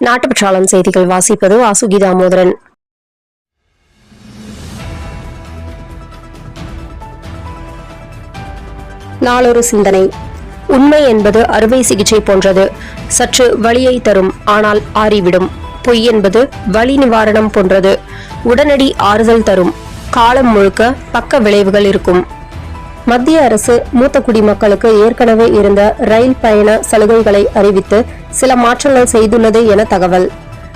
நாட்டுப்பற்றாளன் செய்திகள் வாசிப்பது வாசுகி தாமோதரன் நாளொரு சிந்தனை. உண்மை என்பது அறுவை சிகிச்சை போன்றது. சற்று வலியை தரும் ஆனால் ஆறிவிடும். பொய் என்பது வலி நிவாரணம் போன்றது. உடனடி ஆறுதல் தரும். காலம் முழுக்க பக்க விளைவுகள் இருக்கும். மத்திய அரசு மூத்த குடிமக்களுக்கு ஏற்கனவே இருந்த ரயில் பயண சலுகைகளை அறிவித்து சில மாற்றங்கள் செய்துள்ளது என தகவல்.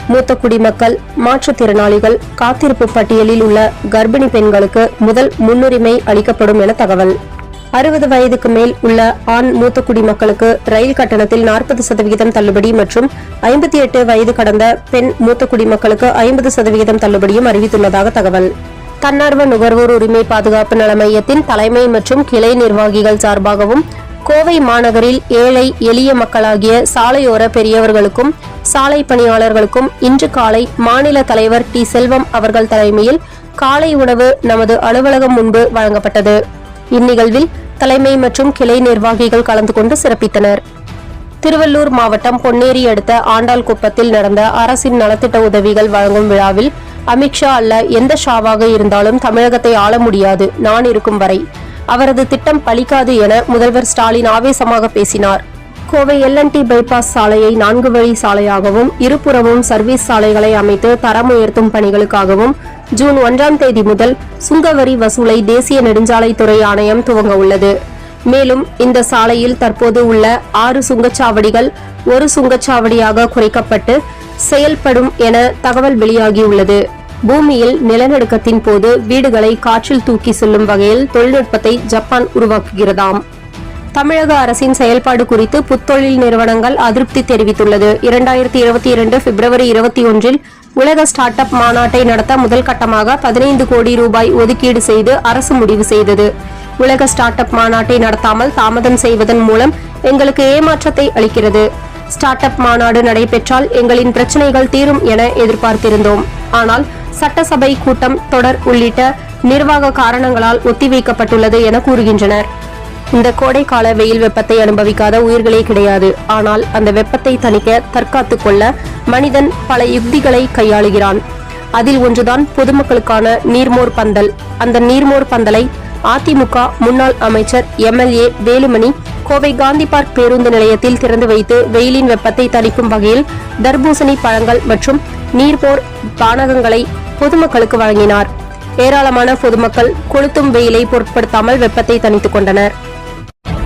மூத்த குடிமக்கள் மாற்றுத்திறனாளிகள் காத்திருப்பு பட்டியலில் உள்ள கர்ப்பிணி பெண்களுக்கு முதல் முன்னுரிமை அளிக்கப்படும் என தகவல். அறுபது வயதுக்கு மேல் உள்ள ஆண் மூத்த குடிமக்களுக்கு ரயில் கட்டணத்தில் நாற்பது சதவிகிதம் தள்ளுபடி மற்றும் ஐம்பத்தி எட்டு வயது கடந்த பெண் மூத்த குடிமக்களுக்கு ஐம்பது சதவிகிதம் தள்ளுபடியும் அறிவித்துள்ளதாக தகவல். தன்னார்வ நுகர்வோர் உரிமை பாதுகாப்பு நல மையத்தின் தலைமை மற்றும் கிளை நிர்வாகிகள் சார்பாகவும் கோவை மாநகரில் ஏழை எளிய மக்களாகிய சாலையோர பெரியவர்களுக்கும் சாலை பணியாளர்களுக்கும் இன்று காலை மாநில தலைவர் டி செல்வம் அவர்கள் தலைமையில் காலை உணவு நமது அலுவலகம் முன்பு வழங்கப்பட்டது. இந்நிகழ்வில் தலைமை மற்றும் கிளை நிர்வாகிகள் கலந்து கொண்டு சிறப்பித்தனர். திருவள்ளூர் மாவட்டம் பொன்னேரி அடுத்த ஆண்டாள் குப்பத்தில் நடந்த அரசின் நலத்திட்ட உதவிகள் வழங்கும் விழாவில் அமித்ஷா அல்ல எந்த ஷாவாக இருந்தாலும் தமிழகத்தை ஆள முடியாது நான் இருக்கும் வரை. அவரது திட்டம் பலிக்காது என முதல்வர் ஸ்டாலின் ஆவேசமாக பேசினார். கோவை எல்என்டி பைபாஸ் சாலையை நான்கு வழி சாலையாகவும் இருபுறமும் சர்வீஸ் சாலைகளை அமைத்து தரம் உயர்த்தும் பணிகளுக்காகவும் ஜூன் ஒன்றாம் தேதி முதல் சுங்கவரி வசூலை தேசிய நெடுஞ்சாலைத்துறை ஆணையம் துவங்க உள்ளது. மேலும் இந்த சாலையில் தற்போது உள்ள ஆறு சுங்கச்சாவடிகள் ஒரு சுங்கச்சாவடியாக குறைக்கப்பட்டு செயல்படும் என தகவல் வெளியாகியுள்ளது. பூமியில் நிலநடுக்கத்தின் போது வீடுகளை காற்றில் தூக்கி செல்லும் வகையில் தொழில்நுட்பத்தை ஜப்பான் உருவாக்குகிறதாம். தமிழக அரசின் செயல்பாடு குறித்து புத்தொழில் நிறுவனங்கள் அதிருப்தி தெரிவித்துள்ளது. இரண்டாயிரத்தி இருபத்தி இரண்டு பிப்ரவரி இருபத்தி ஒன்றில் உலக ஸ்டார்ட் அப் மாநாட்டை நடத்த முதல் கட்டமாக பதினைந்து கோடி ரூபாய் ஒதுக்கீடு செய்து அரசு முடிவு செய்தது. உலக ஸ்டார்ட் அப் மாநாட்டை நடத்தாமல் தாமதம் செய்வதன் மூலம் எங்களுக்கு ஏமாற்றத்தை அளிக்கிறது. ஸ்டார்ட் அப் மாநாடு நடைபெற்றால் எங்களின் பிரச்சனைகள் தீரும் என எதிர்பார்த்திருந்தோம். ஆனால் சட்டசபை கூட்டம் தொடர் உள்ளிட்ட நிர்வாக காரணங்களால் ஒத்திவைக்கப்பட்டுள்ளது என கூறுகின்றனர். இந்த கோடைக்கால வெயில் வெப்பத்தை அனுபவிக்காத உயிர்களே கிடையாது. ஆனால் அந்த வெப்பத்தை தணிக்க தற்காத்துக் கொள்ள மனிதன் பல யுக்திகளை கையாளுகிறான். அதில் ஒன்றுதான் பொதுமக்களுக்கான நீர்மோர் பந்தல். அந்த நீர்மோர் பந்தலை அதிமுக முன்னாள் அமைச்சர் எம்எல்ஏ வேலுமணி கோவை காந்தி பார்க் பேருந்து நிலையத்தில் திறந்து வைத்து வெயிலின் வெப்பத்தை தணிக்கும் வகையில் தர்பூசணி பழங்கள் மற்றும் நீர்மோர் பானகங்களை பொதுமக்களுக்கு வழங்கினார். ஏராளமான பொதுமக்கள் கொளுத்தும் வெயிலை பொருட்படுத்தாமல் வெப்பத்தை தணித்துக் கொண்டனர்.